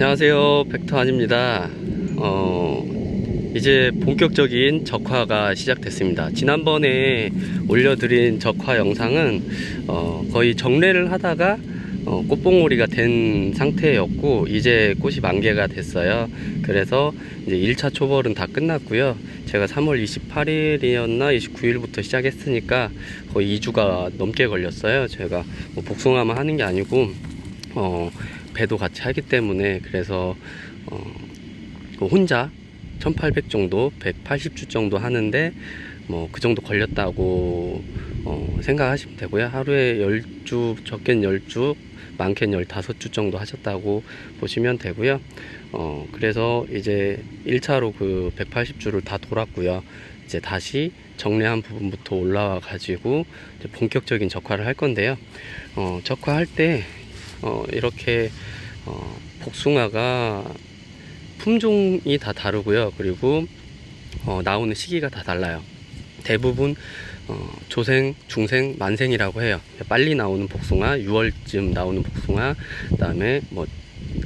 안녕하세요. 벡터안입니다. 어, 이제 본격적인 적화가 시작됐습니다. 지난번에 올려드린 적화 영상은 어, 거의 정례를 하다가 어, 꽃봉오리가 된 상태였고 이제 꽃이 만개가 됐어요. 그래서 이제 1차 초벌은 다 끝났고요. 제가 3월 28일이었나 29일부터 시작했으니까 거의 2주가 넘게 걸렸어요. 제가 뭐 복숭아만 하는 게 아니고 어, 배도 같이 하기 때문에 그래서 어, 그 혼자 1800 정도 180주 정도 하는데 뭐 그 정도 걸렸다고 어, 생각하시면 되고요. 하루에 10주 적게는 10주 많게는 15주 정도 하셨다고 보시면 되고요. 어, 그래서 이제 1차로 그 180주를 다 돌았고요. 이제 다시 정리한 부분부터 올라와 가지고 본격적인 적화를 할 건데요. 어, 적화할 때 어, 이렇게 어, 복숭아가 품종이 다 다르고요. 그리고 어, 나오는 시기가 다 달라요. 대부분 어, 조생, 중생, 만생이라고 해요. 빨리 나오는 복숭아, 6월쯤 나오는 복숭아, 그다음에 뭐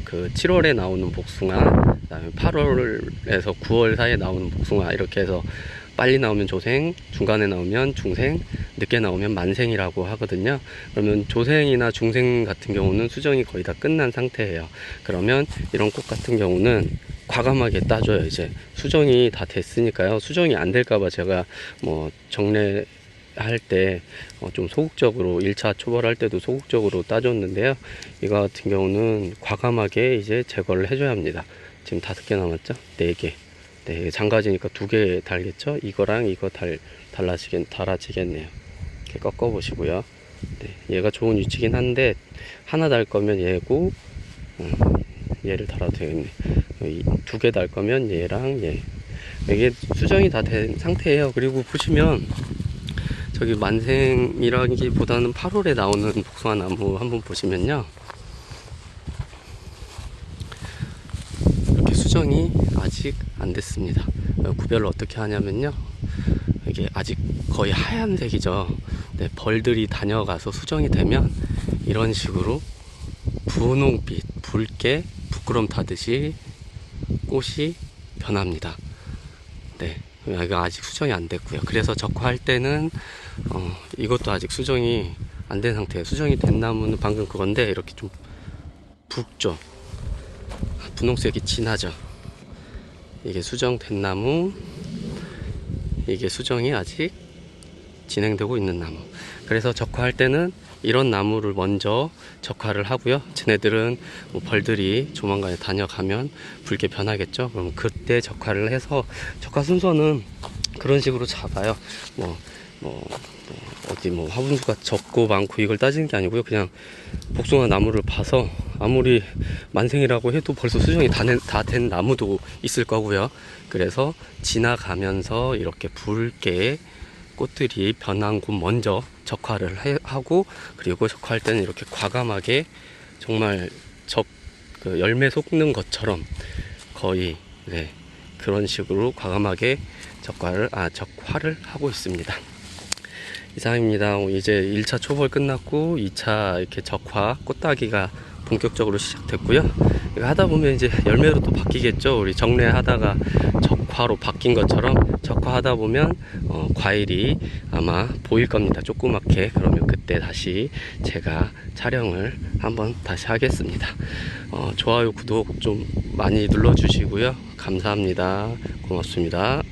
그 7월에 나오는 복숭아, 그다음에 8월에서 9월 사이에 나오는 복숭아 이렇게 해서 빨리 나오면 조생, 중간에 나오면 중생, 늦게 나오면 만생이라고 하거든요. 그러면 조생이나 중생 같은 경우는 수정이 거의 다 끝난 상태예요. 그러면 이런 꽃 같은 경우는 과감하게 따줘요. 이제 수정이 다 됐으니까요. 수정이 안 될까봐 제가 뭐 정례 할때 어, 좀 소극적으로 1차 초벌할 때도 소극적으로 따줬는데요. 이거 같은 경우는 과감하게 이제 제거를 해줘야 합니다. 지금 다섯 개 남았죠? 네 개. 네, 장가지니까 두 개 달겠죠? 이거랑 이거 달, 달라지겠, 달아지겠네요. 이렇게 꺾어 보시고요. 네, 얘가 좋은 위치긴 한데, 하나 달 거면 얘고, 음, 얘를 달아도 되겠네. 두 개 달 거면 얘랑 얘. 이게 수정이 다 된 상태예요. 그리고 보시면, 저기 만생이라기보다는 8월에 나오는 복숭아 나무 한번 보시면요. 이렇게 수정이 아직 안 됐습니다. 어, 구별을 어떻게 하냐면요. 이게 아직 거의 하얀색이죠. 네, 벌들이 다녀가서 수정이 되면 이런 식으로 분홍빛, 붉게 부끄럼 타듯이 꽃이 변합니다. 네. 이거 아직 수정이 안 됐고요. 그래서 적화할 때는 어, 이것도 아직 수정이 안 된 상태예요. 수정이 된 나무는 방금 그건데 이렇게 좀 붉죠. 분홍색이 진하죠. 이게 수정된 나무, 이게 수정이 아직 진행되고 있는 나무. 그래서 적화할 때는 이런 나무를 먼저 적화를 하고요. 쟤네들은 뭐 벌들이 조만간에 다녀가면 붉게 변하겠죠. 그럼 그때 적화를 해서 적화 순서는 그런 식으로 잡아요. 뭐, 뭐, 뭐 어디 뭐 화분수가 적고 많고 이걸 따지는 게 아니고요. 그냥 복숭아 나무를 봐서 아무리 만생이라고 해도 벌써 수정이 다 된 나무도 있을 거고요. 그래서 지나가면서 이렇게 붉게 꽃들이 변한 곳 먼저 적화를 해, 하고 그리고 적화할 때는 이렇게 과감하게 정말 적 그 열매 솟는 것처럼 거의 네, 그런 식으로 과감하게 적화를 아 적화를 하고 있습니다. 이상입니다. 이제 1차 초벌 끝났고 2차 이렇게 적화 꽃따기가 본격적으로 시작됐고요. 하다 보면 이제 열매로 또 바뀌겠죠. 우리 정례하다가 적화로 바뀐 것처럼 적화하다 보면 어, 과일이 아마 보일 겁니다. 조그맣게 그러면 그때 다시 제가 촬영을 한번 다시 하겠습니다. 어, 좋아요, 구독 좀 많이 눌러주시고요. 감사합니다. 고맙습니다.